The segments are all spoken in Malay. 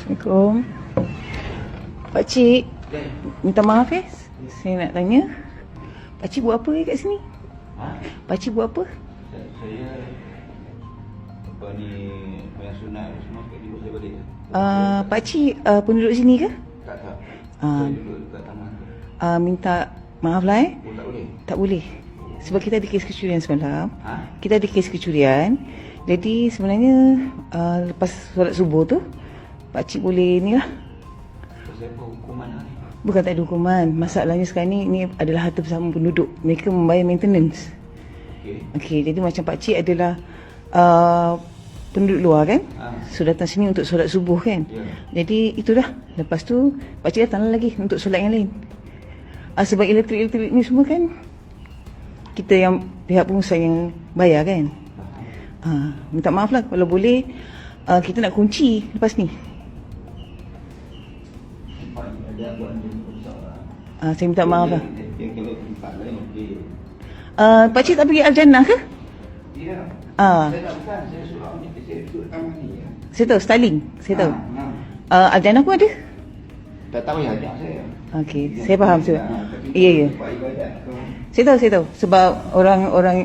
Assalamualaikum. Pakcik, minta maaf eh. Saya nak tanya. Pakcik buat apa kat sini? Ha? Pakcik buat apa? Saya, saya apa ni yang sunat semua kat dulu saya balik. Uh, pakcik uh, penduduk sini ke? Tak tak. Ah. Saya duduk dekat taman tu. Uh, minta maaf lah eh. Oh tak boleh. Tak boleh. Sebab kita ada kes kecurian semalam. Ha? Kita ada kes kecurian. Jadi sebenarnya uh, lepas solat subuh tu, pakcik boleh ni lah. Lah? Bukan tak ada hukuman. Masalahnya sekarang ni, ni adalah harta bersama penduduk. Mereka membayar maintenance. Okey. Okey, jadi macam pakcik adalah uh, penduduk luar kan? Ha. So datang sini untuk solat subuh kan? Ya. Jadi itu dah. Lepas tu pakcik datang lagi untuk solat yang lain. Uh, sebab elektrik-elektrik ni semua kan kita yang pihak pengusaha yang bayar kan? Uh, minta maaf lah kalau boleh uh, kita nak kunci lepas ni. Uh, saya minta maaf lah. Yang. Uh, pakcik tak pergi Al-Jannah ke? Ya. Ah. Saya tak bukan. Saya suruh ni. Saya duduk taman ni. Ya. Saya tahu, Starling. Saya tahu. Ha, ha. Uh, Al-Jannah pun ada? Tak tahu ya ajak saya. Okey, saya faham. Saya, ya, ya. Saya tahu, saya tahu. Sebab orang-orang...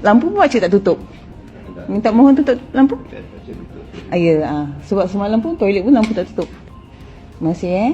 Lampu pun pakcik tak tutup. Minta mohon tutup lampu. Ah, ya, ah. sebab semalam pun toilet pun lampu tak tutup. Terima kasih eh.